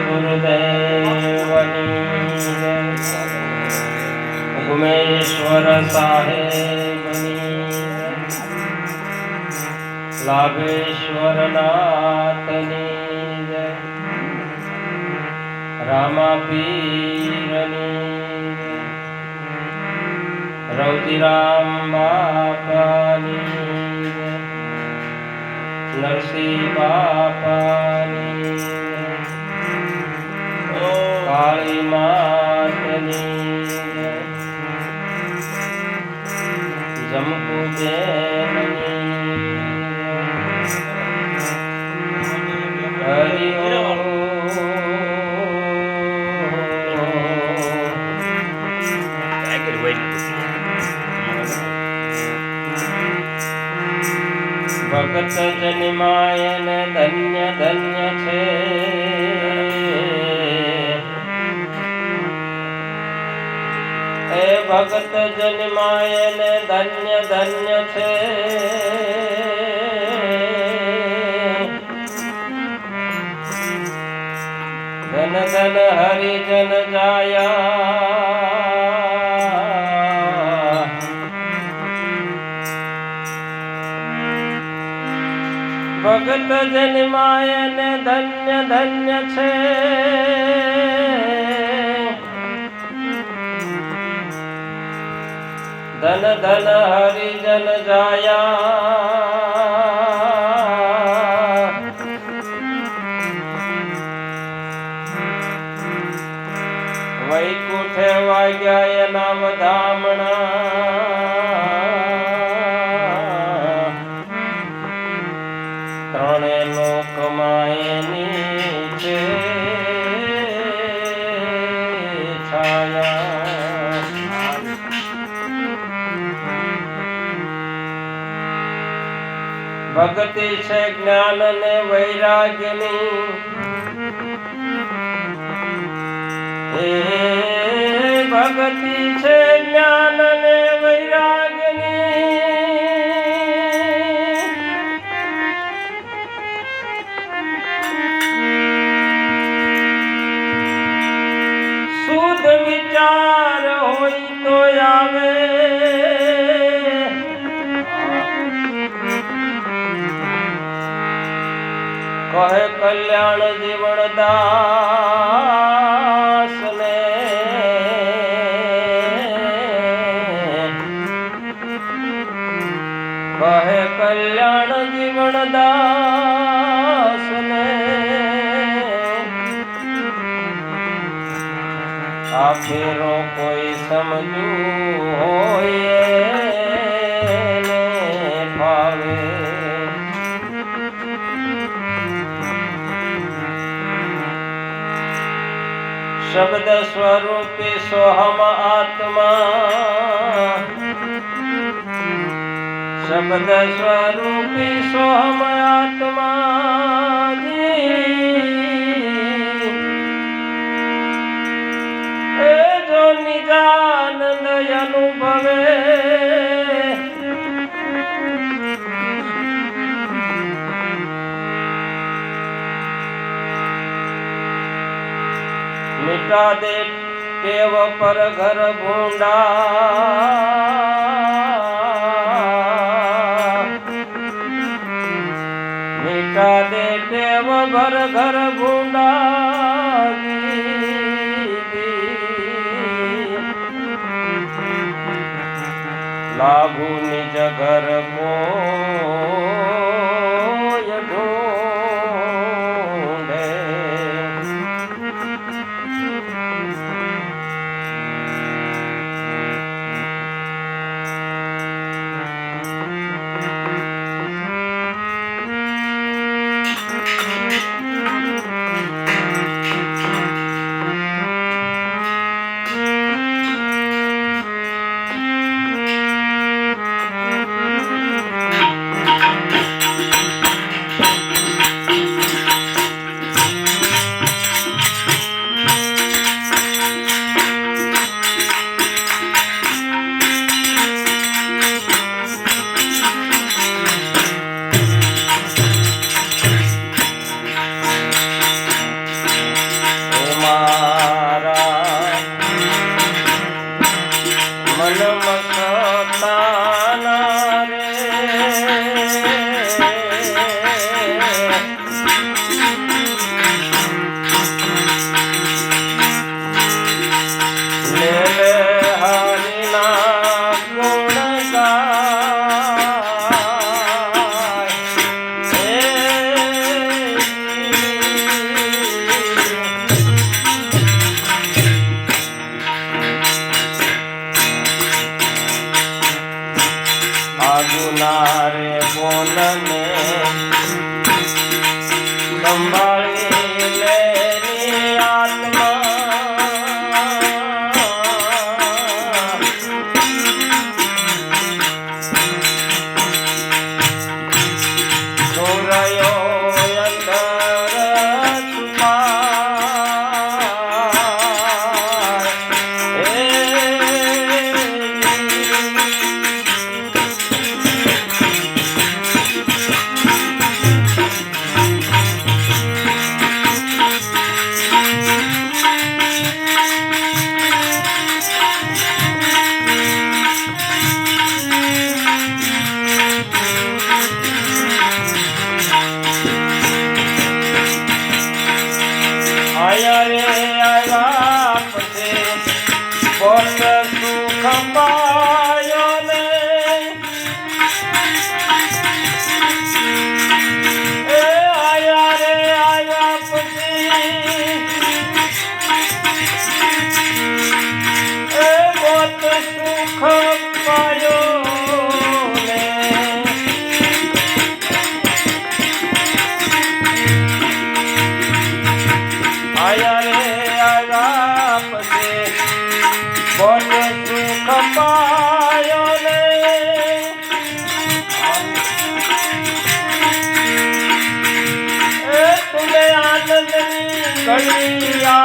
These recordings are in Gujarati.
ગુરુદેવની ઉમેશ્વર સાહેબની લાભેશ્વર નાથની જય રામા પીરની રવજીરામ બાપાની નરસિંહ બાપાની ભગત જન્માયન ધન્ય ધન્ય છે એ ભગત જન્માયન ધન્ય ધન્ય છે ધન ધન હરિજન જાયા ભગત જન્માયન ધન્ય ધન્ય છે. ધન ધન હરિજન જાયા. વૈકુઠે વાગ્યા નામ વધામણા ભક્તિ છે જ્ઞાન ને વૈરાગ્યની. હે ભક્તિ છે જ્ઞાન ને વૈરાગ્યની. શુદ્ધ વિચાર હોય તો આવે. કલ્યાણ જીવન દાસ ને. કહે કલ્યાણ જીવન દાસ ને. આ ફેરો કોઈ સમજુ હોય શબ્દ સ્વરૂપે સોહમ આત્મા. શબ્દ સ્વરૂપે સોહમ આત્મા એ જો નિજાનંદ અનુભવે મિટા દે ટેવ પર ઘર ભૂંડા. મિટા દે ટેવ પર ઘર ભૂંડા લાભુ નિજ ઘર કોઈ આગુના રે મોનને करिया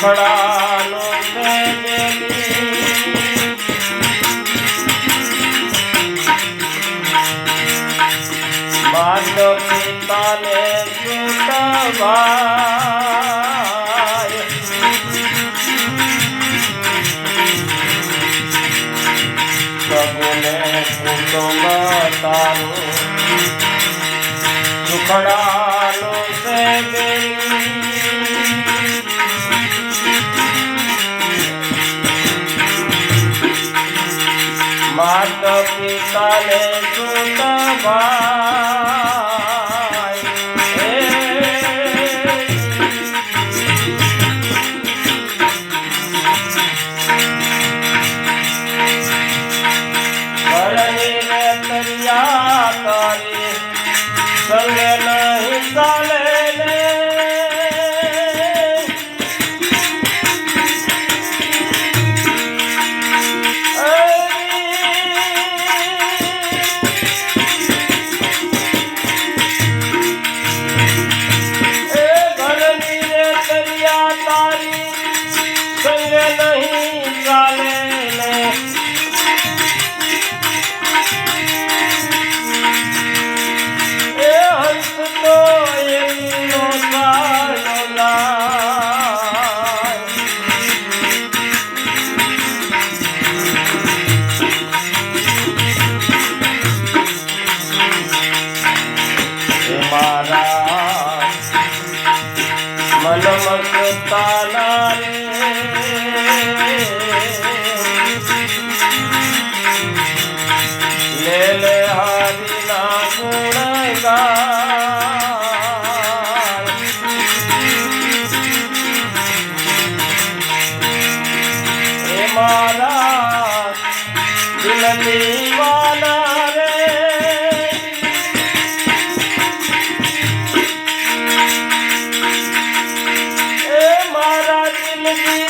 પડાલો બાદ પિતાને સુતવા પ્રભુને કુટુંબ તારું સુખડા বাবা પોતાના રે Thank you.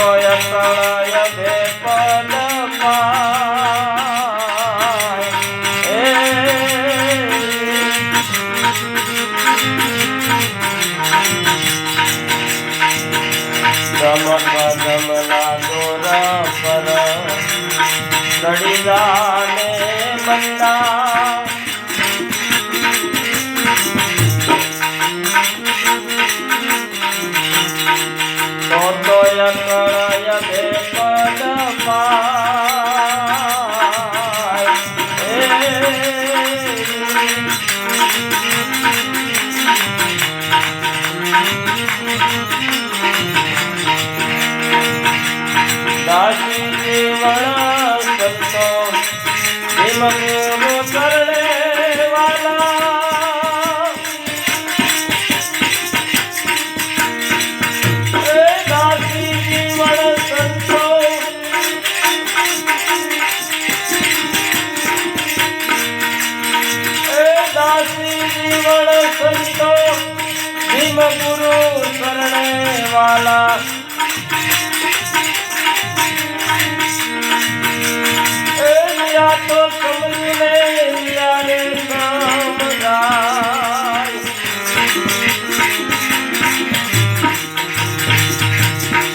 તો તો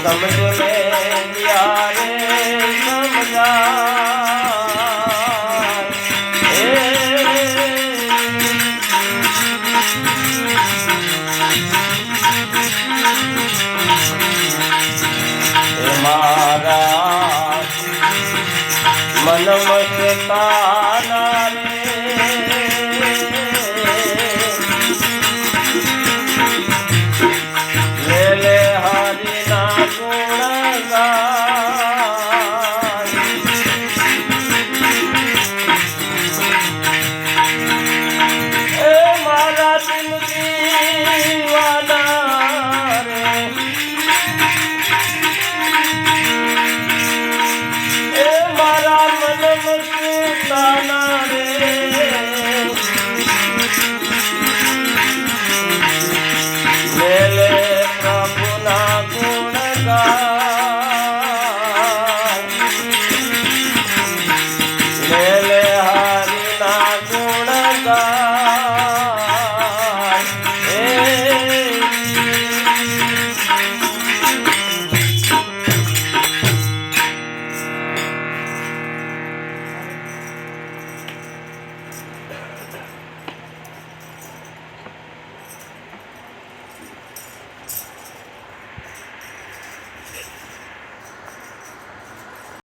咱们说说。